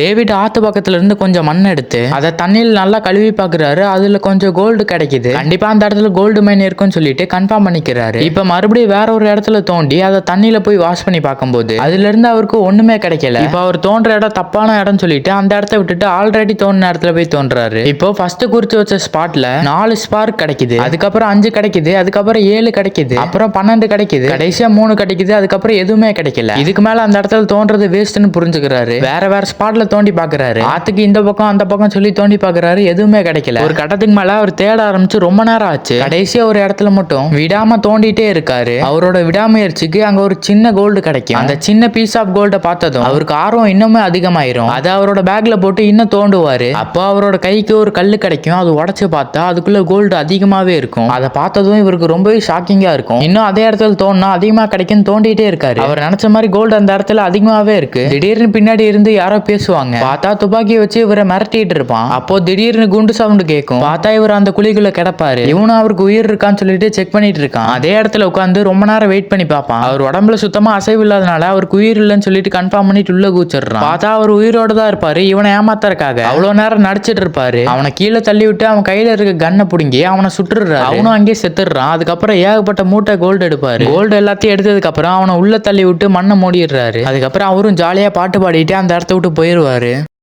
David ஆத்து பக்கத்துல இருந்து கொஞ்சம் மண் எடுத்து அதை தண்ணியில் நல்லா கழுவி பாக்குறாரு அதுல கொஞ்சம் கோல்டு கிடைக்குது. கண்டிப்பா அந்த இடத்துல கோல்டு மைன் இருக்குன்னு சொல்லிட்டு கன்ஃபார்ம் பண்ணிக்கிறாரு. இப்ப மறுபடியும் வேற ஒரு இடத்துல தோண்டி அதை தண்ணியில போய் வாஷ் பண்ணி பார்க்கும்போது அதுல இருந்து அவருக்கு ஒண்ணுமே கிடைக்கல. இப்ப அவர் தோன்ற இடம் தப்பான இடம் சொல்லிட்டு அந்த இடத்த விட்டுட்டு ஆல்ரெடி தோண்டின இடத்துல போய் தோன்றாரு. இப்போ ஃபர்ஸ்ட் குறிச்சு வச்ச ஸ்பாட்ல நாலு ஸ்பார்க் கிடைக்குது. அதுக்கப்புறம் அஞ்சு கிடைக்குது அதுக்கப்புறம் ஏழு கிடைக்குது அப்புறம் பன்னெண்டு கிடைக்குது கடைசியா மூணு கிடைக்குது அதுக்கப்புறம் எதுவுமே கிடைக்கல. இதுக்கு மேல அந்த இடத்துல தோன்றது வேஸ்ட்னு புரிஞ்சுக்கிறாரு. வேற வேற ஸ்பாட்ல தோண்டி பாக்குறாரு. ஆத்துக்கு இந்த பக்கம் அந்த பக்கம் சொல்லி தோண்டி பாக்குறாரு. எதுவுமே கிடைக்கல. ஒரு கட்டத்துக்கு மேல அவர் தேட ஆரம்பிச்சு ரொம்ப நேரம் ஆச்சு. கடைசியா ஒரு இடத்துல மட்டும் விடாம தோண்டிட்டே இருக்காரு. அவரோட விடாமுயற்சிக்கு அங்க ஒரு சின்ன கோல்டு கிடைக்கும். அந்த சின்ன பீஸ் ஆஃப் கோல்ட பார்த்ததும் அவருக்கு ஆர்வம் இன்னுமே அதிகமாயிரும். அதை அவரோட பேக்ல போட்டு இன்னும் தோண்டுவாரு. அப்போ அவரோட கைக்கு ஒரு கல்லு கிடைக்கும். அது உடைச்சு பார்த்தா அதுக்குள்ள கோல்டு அதிகமாவே இருக்கும். அதை பார்த்ததும் இவருக்கு ரொம்பவே ஷாக்கிங்கா இருக்கும். இன்னும் அதே இடத்துல தோணுனா அதிகமா கிடைக்கும் தோண்டிட்டே இருக்காரு. அவர் நினைச்ச மாதிரி கோல்டு அந்த இடத்துல அதிகமாவே இருக்கு. திடீர்னு பின்னாடி இருந்து யாரோ பேசுவாங்க. பார்த்தா துப்பாக்கி வச்சு இவரை மிரட்டிட்டு இருப்பான். அப்போ திடீர்னு குண்டு சவுண்டு கேட்கும். பார்த்தா இவர் அந்த குழிக்குள்ள கிடப்பாரு. இவனும் அவருக்கு உயிர் இருக்கான்னு சொல்லிட்டு செக் பண்ணிட்டு இருக்கான். அதே இடத்துல உட்காந்து ரொம்ப நேரம் வெயிட் பண்ணி பார்ப்பான். அவர் உடம்புல சுத்தமா அசைவு இல்லாதனால அவருக்கு உயிர் இல்லைன்னு சொல்லிட்டு கன்ஃபார்ம் பண்ணிட்டு உள்ள கூச்சிடுறான் பார்த்தா அவர் உயிரோட தான் இருப்பாரு. இவனை ஏமாத்தறக்காக அவ்வளவு நேரம் நடிச்சிட்டு இருப்பாரு. அவனை கீழே தள்ளி விட்டு அவன் கையில இருக்க கன்னை புடுங்கி அவனை சுட்டுறாரு அவனும் அங்கேயே செத்துடுறான். அதுக்கப்புறம் ஏகப்பட்ட மூட்டை கோல்டு எடுப்பாரு. கோல்டு எல்லாத்தையும் எடுத்ததுக்கு அப்புறம் அவனை உள்ள தள்ளி விட்டு மண்ணை மூடிடுறாரு. அதுக்கப்புறம் அவரும் ஜாலியா பாட்டு பாடிட்டு அந்த இடத்த விட்டு போயிருவாரு बारे--